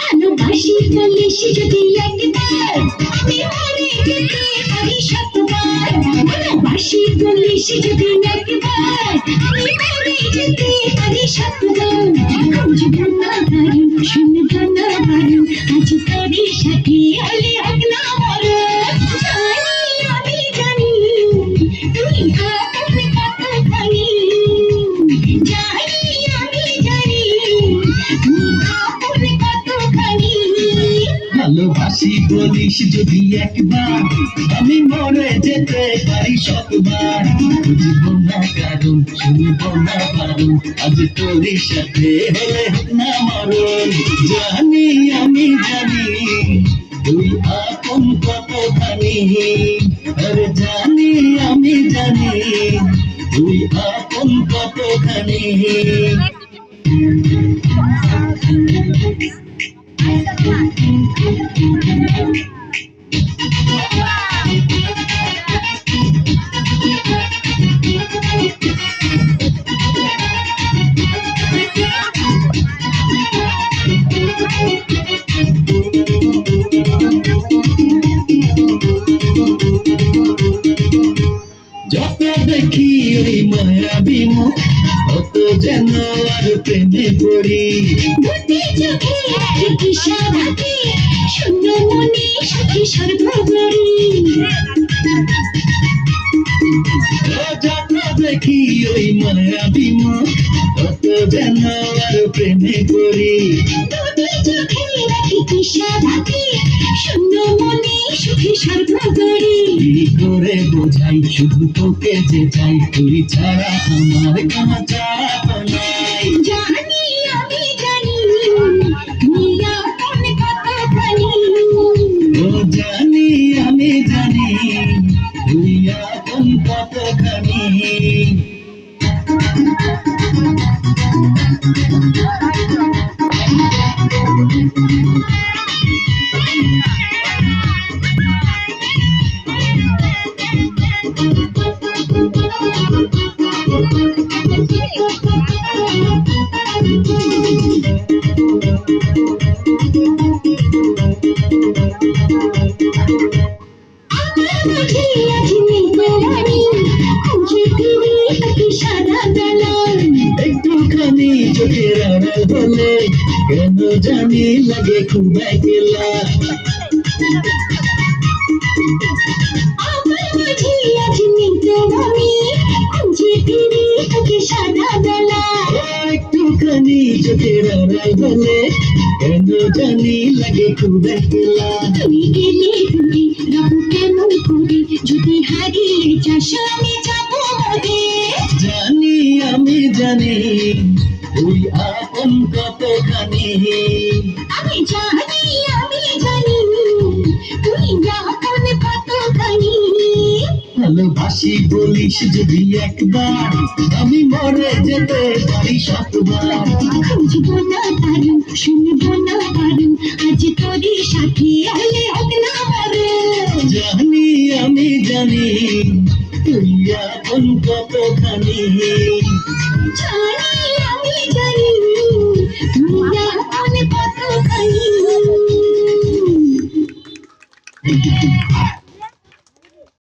ভালোবাসি চল্লিশ যদি একবার আমি শতবার ভালোবাসি চল্লিশ যদি একবার আমি মরে যেতে পারি আজ তারি সাথে হলে বলিস যদি একবার, আমি মরে যেতে পারি শতবার। বুঝব না কারণ শুনব না কারণ আজ তোরই সাথে হলে না মরণ। জানি, আমি জানি তুই আপন কতখানি। আরে জানি, আমি জানি তুই আপন কতখানি। যত দেখি ওই মায়াবী মুখ অত যেন আর প্রেমে পড়ি। দুটি চোখে একটি সাদাকে শূন্য মনে সখী সর্বগরি দেখি ওই মায়াবী মুখ অত যেন আর প্রেমে পড়ি। দুটি চোখে একটি সাদাকে শূন্য মনে সখী সর্বগরি কি করে বোঝাই শুধু তোকে যে চাই তুই ছাড়া আমার কোনো চাপ নাই। জানি আমি জানি ও জানি আমি জানি তুই আপন কতখানি। আমার বুঝি একটুখানি চোখের আড়াল হলে কেন জানি লাগে খুব একলা। আমার মাঝে আজ নিতে আমি তোকে সাদা বেলা একটুখানি চোখের আড়াল হলে কেন জানি লাগে খুব একলা। তুই গেলে তুমি রব কেমন করে যদি হারিয়ে যাস আমি যাব জানি আমি জানি তুই আপন কতখানি। ভালোবাসি বলিস যদি একবার আমি মরে যেতে পারি সতবার। না পারি শুনব না পারি আজ তোরই সাথে আলে না জানি আমি জানি তুই আপন কতখানি